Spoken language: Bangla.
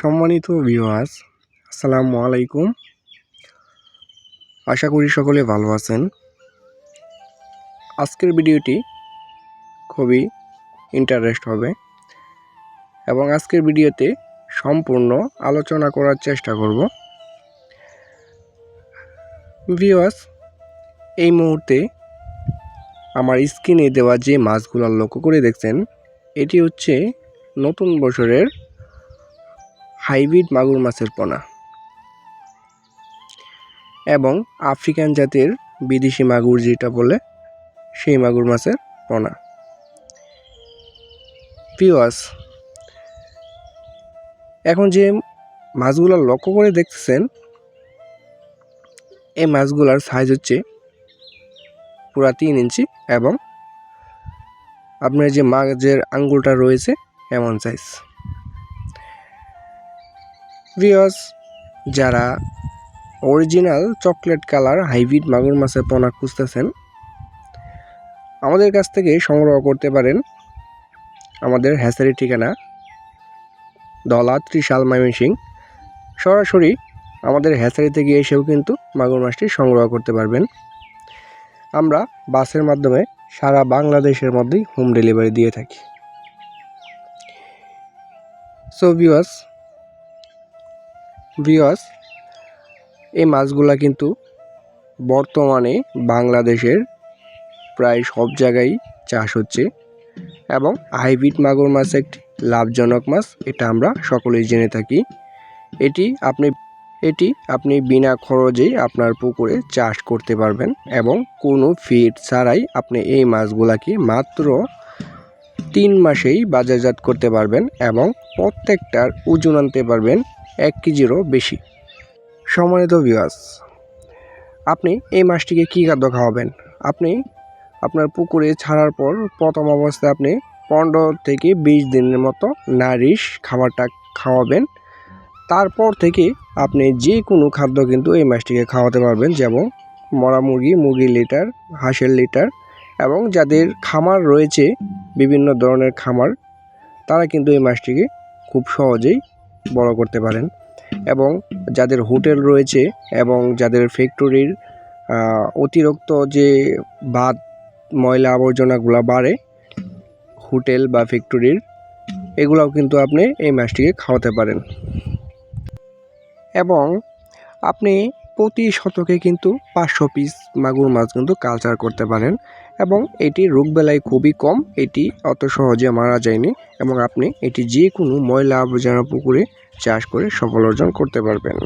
সম্মানিত ভিউয়ার্স আসসালামু আলাইকুম। আশা করি সকলে ভালো আছেন। আজকের ভিডিওটি খুবই ইন্টারেস্ট হবে এবং আজকের ভিডিওতে সম্পূর্ণ আলোচনা করার চেষ্টা করব। ভিউয়ার্স এই মুহূর্তে আমার স্ক্রিনে দেওয়া যে মাছগুলো লক্ষ্য করে দেখছেন, এটি হচ্ছে নতুন বছরের হাইব্রিড মাগুর মাছের পোনা এবং আফ্রিকান জাতের বিদেশি মাগুর যেটা বলে, সেই মাগুর মাছের পোনা। পিওয়াস এখন যে মাছগুলো লক্ষ্য করে দেখতেছেন, এই মাছগুলোর সাইজ হচ্ছে পুরা তিন ইঞ্চি এবং আপনার যে মাছের আঙ্গুলটা রয়েছে, এমন সাইজ ভিওস যারা অরিজিনাল চকলেট কালার হাইব্রিড মাগুর মাছের পোনা খুঁজতেছেন, আমাদের কাছ থেকে সংগ্রহ করতে পারেন আমাদের হ্যাসারি ঠিকানা, দলা ত্রিশাল ময়মনসিং সরাসরি আমাদের হ্যাসারি থেকে এসেও কিন্তু মাগুর মাছটি সংগ্রহ করতে পারবেন। আমরা বাসের মাধ্যমে সারা বাংলাদেশের মধ্যেই হোম ডেলিভারি দিয়ে থাকি। সো ভিউয়ার্স ভিওয়াস এই মাছগুলা কিন্তু বর্তমানে বাংলাদেশের প্রায় সব জায়গায় চাষ হচ্ছে এবং হাইব্রিড মাগুর মাছ একটি লাভজনক মাছ, এটা আমরা সকলেই জেনে থাকি। এটি আপনি এটি আপনি বিনা খরচেই আপনার পুকুরে চাষ করতে পারবেন এবং কোনো ফিড ছাড়াই আপনি এই মাছগুলাকে মাত্র তিন মাসেই বাজারজাত করতে পারবেন এবং প্রত্যেকটার ওজন আনতে পারবেন এক কেজিরও বেশি। সম্মানিত ভিউয়ার্স আপনি এই মাছটিকে কী খাদ্য খাওয়াবেন? আপনি আপনার পুকুরে ছাড়ার পর প্রথম অবস্থায় আপনি পনেরো থেকে বিশ দিনের মতো নারিশ খাবারটা খাওয়াবেন। তারপর থেকে আপনি যে কোনো খাদ্য কিন্তু এই মাছটিকে খাওয়াতে পারবেন, যেমন মরা মুরগি মুরগির লিটার, হাঁসের লিটার এবং যাদের খামার রয়েছে, বিভিন্ন ধরনের খামার, তারা কিন্তু এই মাছটিকে খুব সহজেই বড় করতে পারেন। এবং যাদের হোটেল রয়েছে এবং যাদের ফ্যাক্টরির অতিরিক্ত যে বাদ ময়লা আবর্জনাগুলো বাড়ে হোটেল বা ফ্যাক্টরির, এগুলাও কিন্তু আপনি এই মাছটিকে খাওয়াতে পারেন। এবং আপনি প্রতি শতকে কিন্তু পাঁচশো পিস মাগুর মাছ কিন্তু কালচার করতে পারেন এবং এটি রোগবেলায় খুবই কম, এটি অত সহজে মারা যায়নি এবং আপনি এটি যে কোনো ময়লা আবর্জনা পুকুরে চাষ করে সফল অর্জন করতে পারবেন।